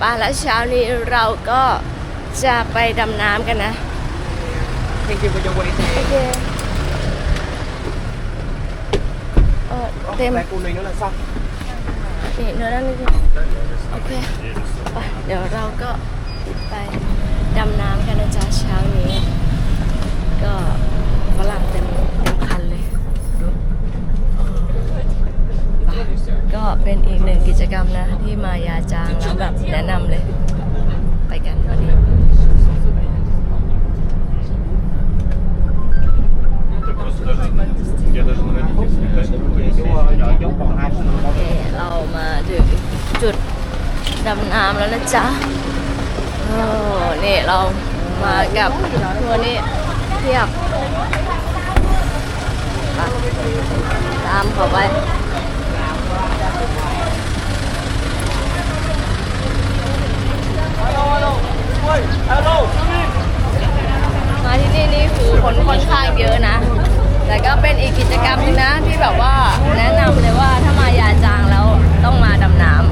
ป่าและเช้านี้เราก็จะไปดำน้ำกันนะ Thank you for your waiting. โอเคเต็มนี่เนื้นั่นนี่โอเคไปเดี๋ยวเราก็ไปดำน้ำกันนะจ๊ะเช้านี้ ก็ฝรั่งเต็ม ก็เป็นอีกหนึ่งกิจกรรมนะ ที่มายาจางแล้วแบบแนะนำเลย ไปกันวันนี้เรามาถึงจุดดำน้ำแล้วนะจ๊ะโอ้นี่เรามากับตัวนี้เทียบตามเขาไป มาที่นี่นี่คือคนค่อนข้างเยอะนะ แต่ก็เป็นอีกกิจกรรมนึงนะที่แบบว่าแนะนำเลยว่าถ้ามายาจางแล้วต้องมาดำน้ำ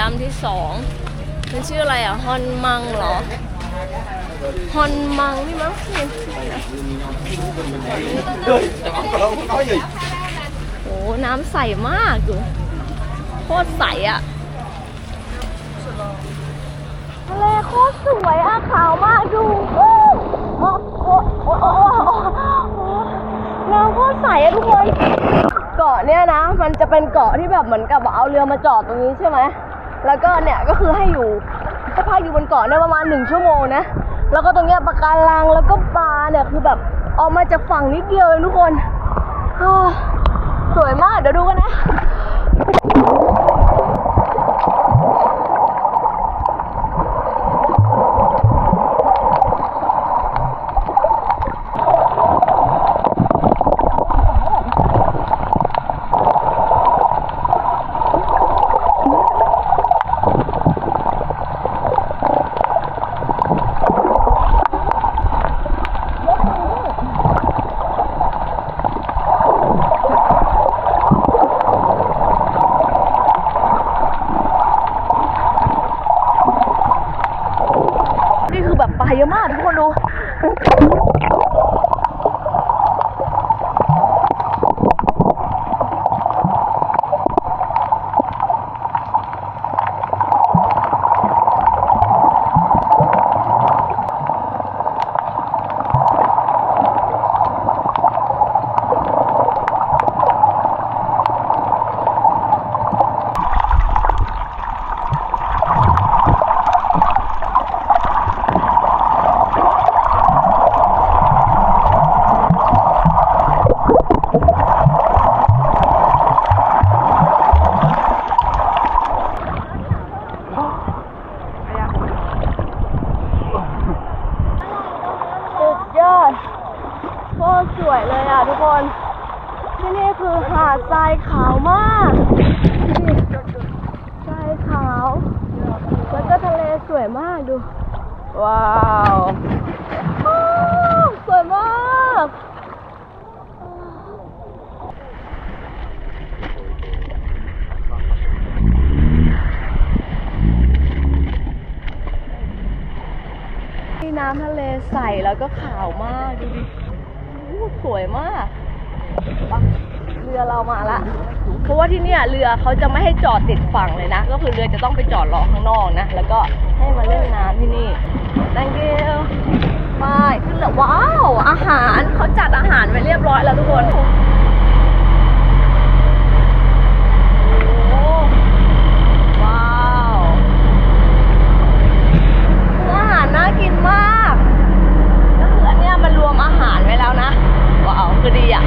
ดำที่สองมันชื่ออะไรอะฮอนมังเหรอฮอนมังนี่มั้งนี่โอ้น้ำใสมากดูโคตรใสอะทะเลโคตรสวยอะขาวมากดูโอ้โอ้โอ้โอ้โอ้โอ้น้ำโคตรใสอะทุกคน เกาะเนี่ยนะ มันจะเป็นเกาะที่แบบเหมือนกับเอาเรือมาจอดตรงนี้ใช่ไหม แล้วก็เนี่ยก็คือให้อยู่ให้พักอยู่บนเกาะเนี่ยประมาณหนึ่งชั่วโมงนะ แล้วก็ตรงเนี้ยปะการังแล้วก็ปลาเนี่ยคือแบบออกมาจากฝั่งนิดเดียวเองทุกคน สวยมากเดี๋ยวดูกันนะ นี่คือแบบปลาเยอะมากทุกคนดู สุดยอดโคตรสวยเลยอะทุกคน ที่นี่คือหาดทรายขาวมากนี่ทรายขาว แล้วก็ทะเล สวยมากดู ว้าวสวยมากที่น้ำทะเลใสแล้วก็ขาวมากดูดิโอ้สวยมาก เรือเรามาละ เพราะว่าที่เนี่ยเรือเขาจะไม่ให้จอดติดฝั่งเลยนะ ก็คือเรือจะต้องไปจอดรอข้างนอกนะ แล้วก็ให้มาเล่นน้ำที่นี่ thank you ไปขึ้นเลยว้าว อาหารเขาจัดอาหารไว้เรียบร้อยแล้วทุกคนโอ้ว้าวคือดีอาหารน่ากินมาก ก็คืออันเนี้ยมันรวมอาหารไว้แล้วนะ ว้าว คือดีอะ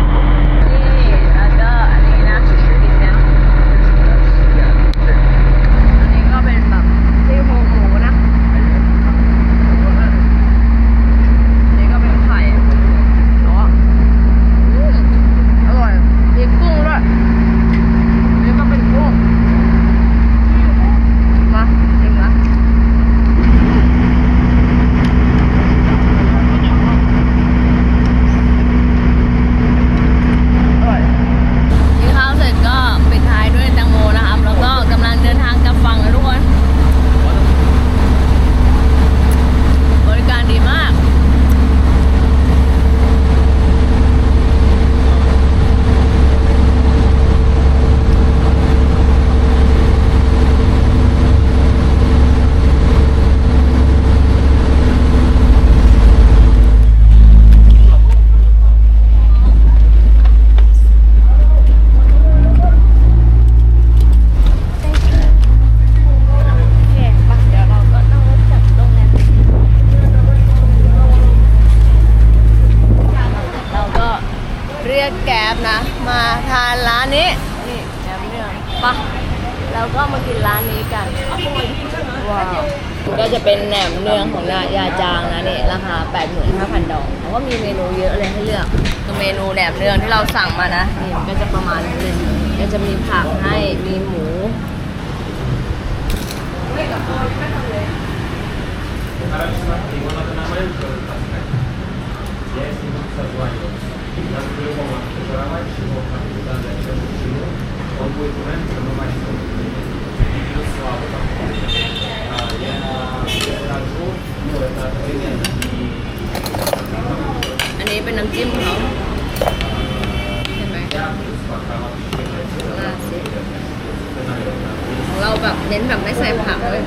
นี่แล้วก็อันนี้นะปิดนะอันนี้ก็เป็นแบบซี่โครงหมูนะ อันนี้ก็เป็นไข่เนาะอืมอร่อย มีกุ้งด้วยอันนี้ก็เป็นกุ้ง มาจริงนะ กินข้าวเสร็จก็ปิดท้ายด้วยแตงโมนะครับ แล้วก็กำลังเดินทางกลับฝั่งแล้วทุกคน บริการดีมาก โอเคปะเดี๋ยวเราก็นั่งรถจากโรงแรมเราก็เรียกแก๊บนะ มาทานร้านนี้ นี่แก๊บเรื่องปะเราก็มากินร้านนี้กัน ว้าว ก็จะเป็นแหนมเนืองของนายาจางนะนี่ราคา 85,000 ดองแล้วก็มีเมนูเยอะเลยให้เลือกคือเมนูแหนมเนืองที่เราสั่งมานะนี่มันก็จะประมาณนี้เลยก็จะมีผักให้มีหมู อันนี้เป็นน้ำจิ้มเขาเห็นไหมาสิของเราแบบเน้นแบบไม่ใส่ผักเลย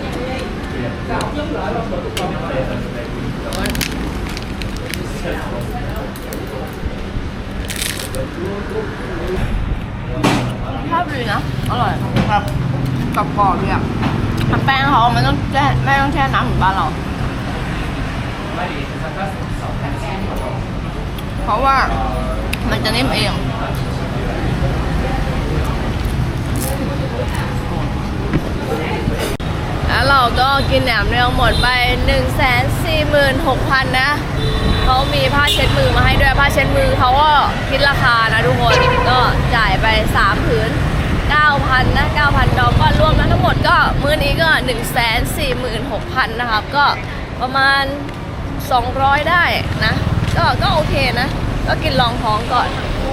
ชอบดีนะ อร่อยครับกรอบกรอบดีอะ แต่แป้งเขามันต้องแช่ไม่ต้องแช่น้ำเหมือนบ้านเรา เพราะว่ามันจะนิ่มเองแล้วเราก็กินแหนมเนืองหมดไป 1 4 6 0 0 0 นะ เขามีผ้าเช็ดมือมาให้ด้วย ผ้าเช็ดมือเขาก็คิดราคานะทุกคน ก็จ่ายไป 3 ผืน 9,000นะ9,000ดอกก็รวมแล้วทั้งหมดก็มื้อนี้ก็ 1 4 6 0 0 0นะครับ ก็ประมาณ 200 ได้นะ ก็ก็โอเคนะ ก็กินรองท้องก่อน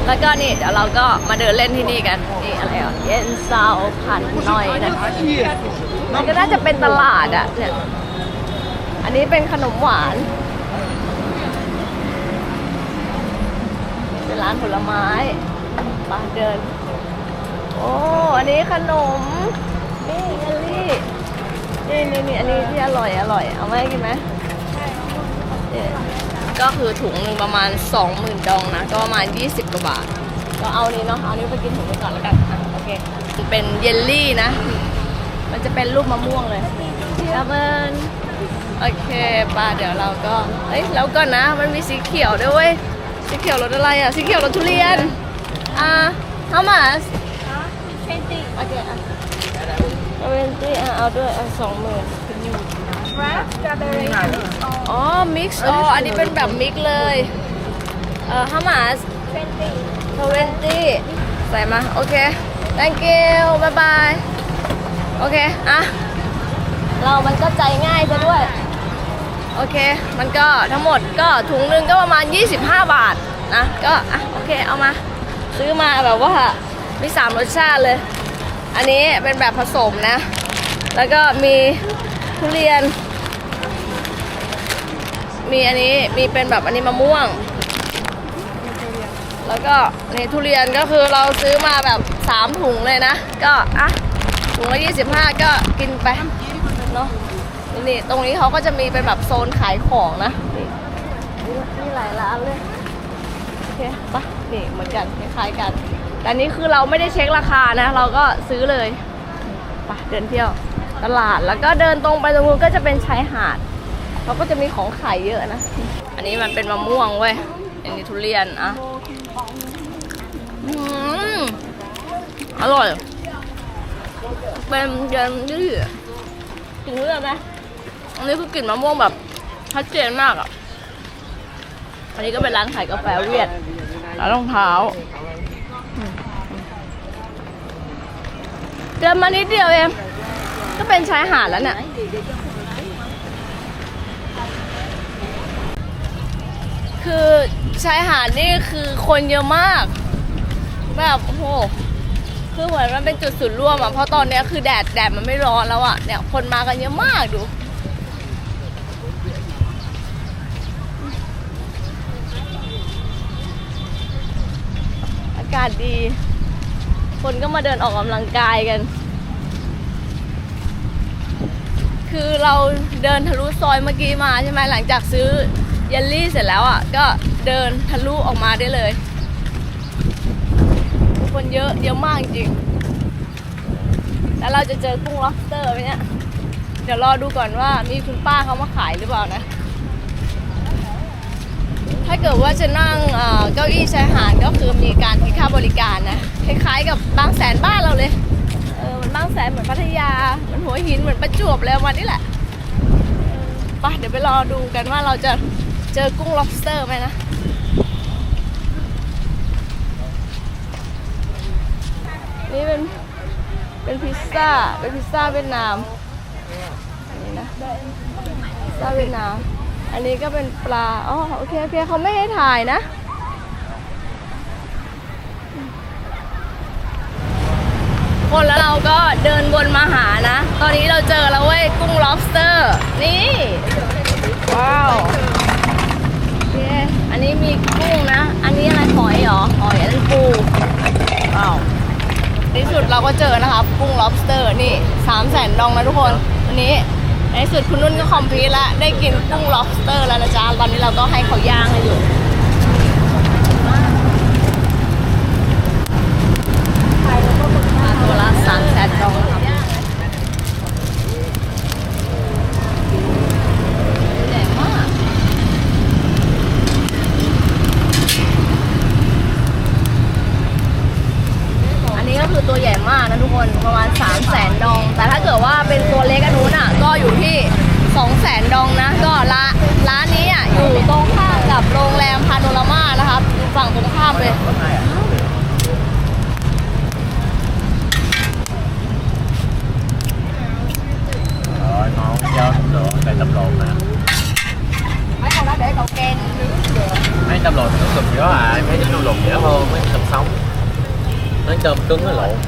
แล้วก็นี่เดี๋ยวเราก็มาเดินเล่นที่นี่กัน นี่อะไรอะเย็นซาวพันน้อยนะมันก็น่าจะเป็นตลาดอะเนี่ย อันนี้เป็นขนมหวาน เป็นร้านผลไม้มาเดิน อ้อันนี้ขนม นี่เยลลี่นี่นี่นี่อันนี้ที่อร่อยอร่อยเอาไหมกินไหมเนี่ยก็คือถุงหนึ่งประมาณ 20,000ดองนะ ก็ประมาณ 20กว่าบาท ก็เอานี้เนาะ เอานี้ไปกินถุงไปก่อนแล้วกันอะโอเค เป็นเยลลี่นะ มันจะเป็นรูปมะม่วงเลยครับเบินโอเคปลาเดี๋ยวเราก็ เอ้ยแล้วก่อนนะ มันมีสีเขียวด้วยเว้ย สีเขียวรสอะไรอะ สีเขียวรสทุเรียน อ่า how much โอเคอะเวนตี้อะเอาด้วยอะสองหมื่นอ๋อมิกซ์อ๋อ อันนี้เป็นแบบมิกซ์เลย เอ่อ how much 20ใส่มา โอเค thank you bye bye โอเค อะ เรามันก็ใจง่ายซะด้วย โอเค มันก็ทั้งหมดก็ถุงหนึงก็ประมาณ 25 บาทนะ ก็ อะ โอเค เอามา ซื้อมาแบบว่า มีสามรสชาติเลย อันนี้เป็นแบบผสมนะ แล้วก็มีทุเรียน มีอันนี้มีเป็นแบบอันนี้มะม่วง แล้วก็นี่ทุเรียนก็คือเราซื้อมาแบบสามถุงเลยนะ ก็อะถุงละยี่สิบห้าก็กินไปเนาะนี่ตรงนี้เขาก็จะมีเป็นแบบโซนขายของนะนี่นี่นี่หลายร้านเลย โอเคปะนี่เหมือนกันคล้ายๆกัน แต่นี้คือเราไม่ได้เช็คราคานะ เราก็ซื้อเลยไปเดินเที่ยวตลาดแล้วก็เดินตรงไปตรงนู้นก็จะเป็นชายหาดเขาก็จะมีของขายเยอะนะ อันนี้มันเป็นมะม่วงเว้ย อันนี้ทุเรียนอะอร่อย เป็นเย็นที่กลินทุเรียนไหมอันนี้คือกลิ่นมะม่วงแบบชัดเจนมากอะ อันนี้ก็เป็นร้านขายกาแฟเวียดร้านรองเท้าอืม เดินมานิดเดียวเอง ก็เป็นชายหาดแล้วเนี่ยคือชายหาดนี่คือคนเยอะมาก แบบโอ้โหคือเหมือนมันเป็นจุดศูนย์รวมอะเพราะตอนนี้คือแดดแดดมันไม่ร้อนแล้วอะเนี่ยคนมากันเยอะมากดู อากาศดี คนก็มาเดินออกกำลังกายกัน คือเราเดินทะลุซอยเมื่อกี้มาใช่ไหมหลังจากซื้อเยลลี่เสร็จแล้วอะ ก็เดินทะลุออกมาได้เลย คนเยอะเยอะมากจริง แล้วเราจะเจอกุ้ง lobster ไหมเนี่ย เดี๋ยวรอดูก่อนว่ามีคุณป้าเขามาขายหรือเปล่านะ ถ้าเกิดว่าจะนั่งเก้าอี้ชายหาดก็คือมีการคิดค่าบริการนะคล้ายๆกับบางแสนบ้านเราเลยเออมันบางแสนเหมือนพัทยาเหมือนหัวหินเหมือนประจวบเลยวันนี้แหละไปเดี๋ยวไปรอดูกันว่าเราจะเจอกุ้ง lobster ไหมนะนี่เป็นเป็นพิซซ่าเป็นพิซซ่าเวียดนามนี่นะพิซซ่าเวียดนาม อันนี้ก็เป็นปลา อ๋อ โอเค โอเค เขาไม่ให้ถ่ายนะ คนแล้วเราก็เดินวนมาหานะ ตอนนี้เราเจอแล้วเว้ย กุ้ง lobster นี่ ว้าวโอเคอันนี้มีกุ้งนะ อันนี้อะไรหอยเหรอ หอยอันนั้นปู ว้าวในที่สุดเราก็เจอนะครับ กุ้ง lobster นี่สามแสนดองนะทุกคน วันนี้ ในสุดคุณนุ่นก็คอมพลีทละได้กินกุ้ง lobster แล้วนะจ๊ะ ตอนนี้เราก็ให้เขาย่างกันอยู่ตัวละสามแสนดองครับใหญ่มาก อันนี้ก็คือตัวใหญ่มากนะทุกคนประมาณ 3 0 0แสนดอง แต่ถ้าเกิดว่าเป็นตัวเล็กอันนู้นอะ ก็อยู่ที่ 2 0 0แสนดองนะ ก็ร้านร้านนี้อะอยู่ตรงข้ามกับโรงแรมพาโนรามานะครับอยู่ฝั่งตรงข้ามเลย Rồi, ngon chưa? Được, đây tầm lồn nè mấy con đó để cậu ken Mấy tầm lồn nó cực gió à, mấy cái tầm lồn dễ hơn, mấy tầm sống Mấy tôm cứng nó lộn Ờ,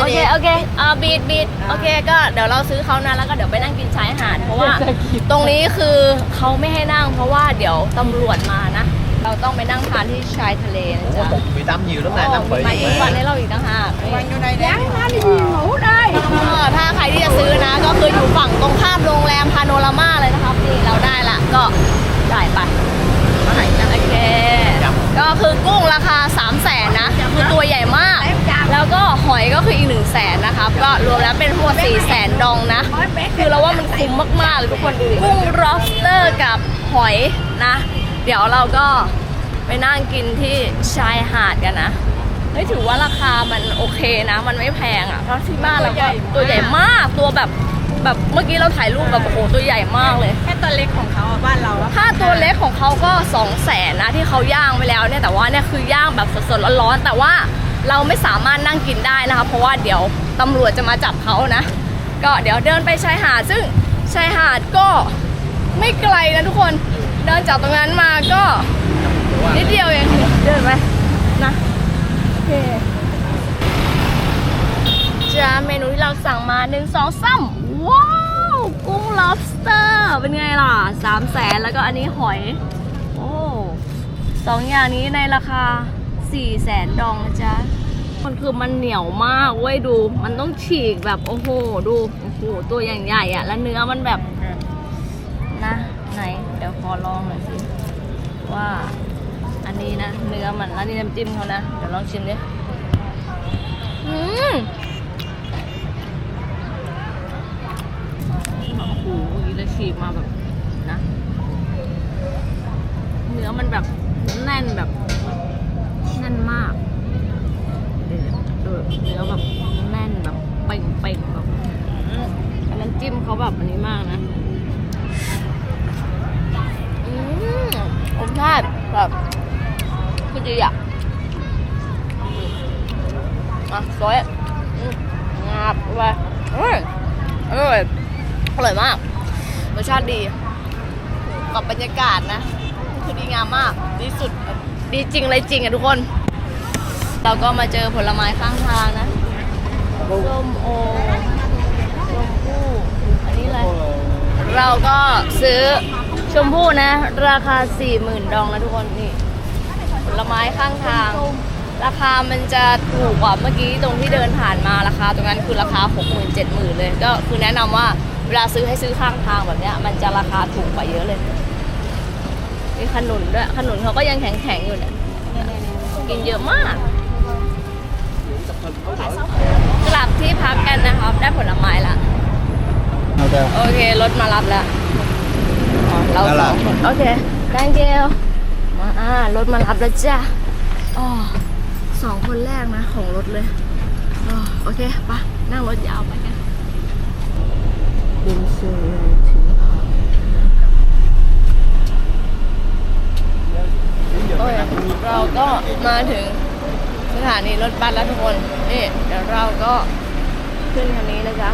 โอเค โอเคเอ่าบีดบีดโอเค ก็เดี๋ยวเราซื้อเขานะแล้วก็เดี๋ยวไปนั่งกินชายหาด เพราะว่าตรงนี้คือเขาไม่ให้นั่ง เพราะว่าเดี๋ยวตำรวจมานะ เราต้องไปนั่งทานที่ชายทะเลนะ Ủa, จ๊ะ một bị tâm nhiều lắm nè, tâm มา bị อีกวันให้เราอีกต่างหาก vô đây nè เออถ้าใครที่จะซื้อนะ ก็คืออยู่ฝั่งตรงข้ามโรงแรมพาโนรามาเลยนะครับนี่เราได้ละก็ จ่ายไปโอเค ก็คือกุ้งราคา 3 0 0แสนนะ คือตัวใหญ่มาก แล้วก็หอยก็คืออีก1นึ่งแสนนะครับ ก็รวมแล้วเป็นทั้งหมด4 0 0แสนดองนะ คือเราว่ามันคุ้มมากๆเลยทุกคนดูดิกุ้ง lobster กับหอยนะ เดี๋ยวเราก็ไปนั่งกินที่ชายหาดกันนะเฮ้ยถือว่าราคามันโอเคนะ มันไม่แพงอะ เพราะที่บ้านเราก็ตัวใหญ่มากตัวแบบ แบบเมื่อกี้เราถ่ายรูปแบบโอ้โหตัวใหญ่มากเลย แค่ตัวเล็กของเขาอะบ้านเราอะถ้าตัวเล็กของเขาก็2 0 0แสนนะที่เขาย่างไปแล้วเนี่ยแต่ว่าเนี่ยคือย่างแบบสดๆร้อนๆแต่ว่าเราไม่สามารถนั่งกินได้นะคะ เพราะว่าเดี๋ยวตำรวจจะมาจับเขานะ ก็เดี๋ยวเดินไปชายหาดซึ่งชายหาดก็ไม่ไกลนะทุกคนเดินจากตรงนั้นมาก็นิดเดียวเองเดินไปนะโอเคจ้าเมนูที่เราสั่งมาหนึ่งสองสาม ว้าว กุ้ง lobster เป็นไงล่ะสามแสนแล้วก็อันนี้หอย โอ้สองอย่างนี้ในราคาสี่แสนดองนะจ๊ะมันคือมันเหนียวมากเว้ยดู มันต้องฉีกแบบโอ้โหดูโอ้โหตัวอย่างใหญ่อะแล้วเนื้อมันแบบนะไหนเดี๋ยวขอลองหน่อยสิว่าอันนี้นะเนื้อมันแล้วนี่น้ำจิ้มเขานะเดี๋ยวลองชิมดิอืม ฉีกมาแบบนะเนื้อมันแบบแน่นแบบแน่นมากเดี๋ยเนื้อแบบแน่นแบบเป่งๆแบบอันนั้นจิ้มเขาแบบอันนี้มากนะอืมรสชาติแบบคือดีอะอะซอยงาบไปเอ้ยเอ้ยอร่อยมาก รสชาติดีกับบรรยากาศนะคือดีงามมากดีสุดแบบดีจริงเลยจริงอะทุกคน เราก็มาเจอผลไม้ข้างทางนะส้มโอชมพู่อันนี้อะไรเราก็ซื้อชมพู่นะ ราคา 40,000 ดองนะทุกคนนี่ผลไม้ข้างทาง ราคามันจะถูกกว่าเมื่อกี้ตรงที่เดินผ่านมาราคาตรงนั้นคือราคา 60,000 70,000 เลย ก็คือแนะนำว่า เวลาซื้อให้ซื้อข้างทางแบบเนี้ย มันจะราคาถูกกว่าเยอะเลยมีขนุนด้วยขนุนเขาก็ยังแข็งๆอยู่เนี่ยกินเยอะมากกลับที่พักกันนะครับ ได้ผลไม้ละ Ok โอเครถมารับแล้วอ๋อเราสองคนโอเค thank you มาอ่ารถมารับแล้วจ้ะอ๋อสองคนแรกนะ ของรถเลยอ๋อโอเคปะนั่งรถยาวไป กันบินซูถึงโอ้ยเราก็มาถึงสถานีรถบัสแล้วทุกคน นี่ เดี๋ยวเราก็ขึ้นทางนี้นะจ๊ะ